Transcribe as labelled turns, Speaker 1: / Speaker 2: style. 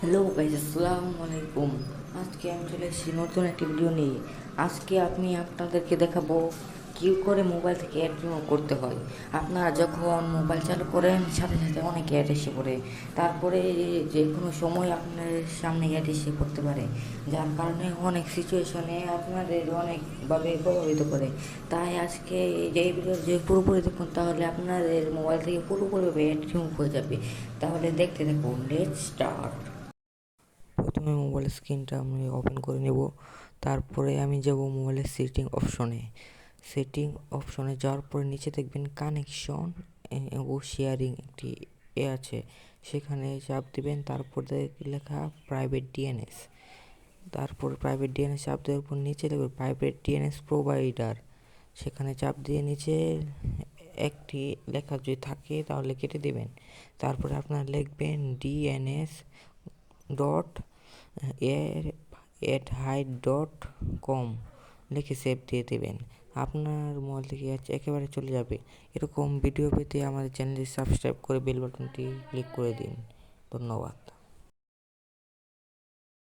Speaker 1: Hello guys আসসালামু আলাইকুম। আজকে আমি চলে এসেছি নতুন একটি ভিডিও নিয়ে। আজকে আমি আপনাদেরকে দেখাবো কী করে মোবাইল থেকে অ্যাড রিমুভ করতে হয়। আপনারা যখন মোবাইল চালু করেন, সাথে সাথে অনেক অ্যাড এসে পড়ে। তারপরে যে কোনো সময় আপনার সামনে অ্যাড এসে পড়তে পারে। যার কারণে অনেক সিচুয়েশনে আপনাদের অনেকভাবে প্রভাবিত করে। তাই আজকে এই ভিডিও যে পুরোপুরি দেখুন, তাহলে আপনাদের মোবাইল থেকে পুরোপুরিভাবে অ্যাড রিমুভ হয়ে যাবে। তাহলে দেখতে দেখুন লেট স্টার্ট প্রথমে মোবাইলের স্ক্রিনটা আমি ওপেন করে নেব। তারপরে আমি যাব মোবাইলের সেটিং অপশনে সেটিং অপশনে যাওয়ার পরে নিচে দেখবেন কানেকশন ও শেয়ারিং একটি এ আছে। সেখানে চাপ দিবেন, তারপরে লেখা প্রাইভেট ডিএনএস তারপর প্রাইভেট ডিএনএস চাপ দেওয়ার পর নিচে দেখবেন প্রাইভেট ডিএনএস প্রোভাইডার সেখানে চাপ দিয়ে নিচে একটি লেখা যদি থাকে তাহলে কেটে দেবেন। তারপরে আপনারা লিখবেন DNS dot at height dot com লিখে সেভ দিয়ে দেবেন। আপনার মোবাইল থেকে একেবারে চলে যাবে। এরকম ভিডিও পেতে আমাদের চ্যানেলটি সাবস্ক্রাইব করে বেল বাটনটি ক্লিক করে দিন। ধন্যবাদ।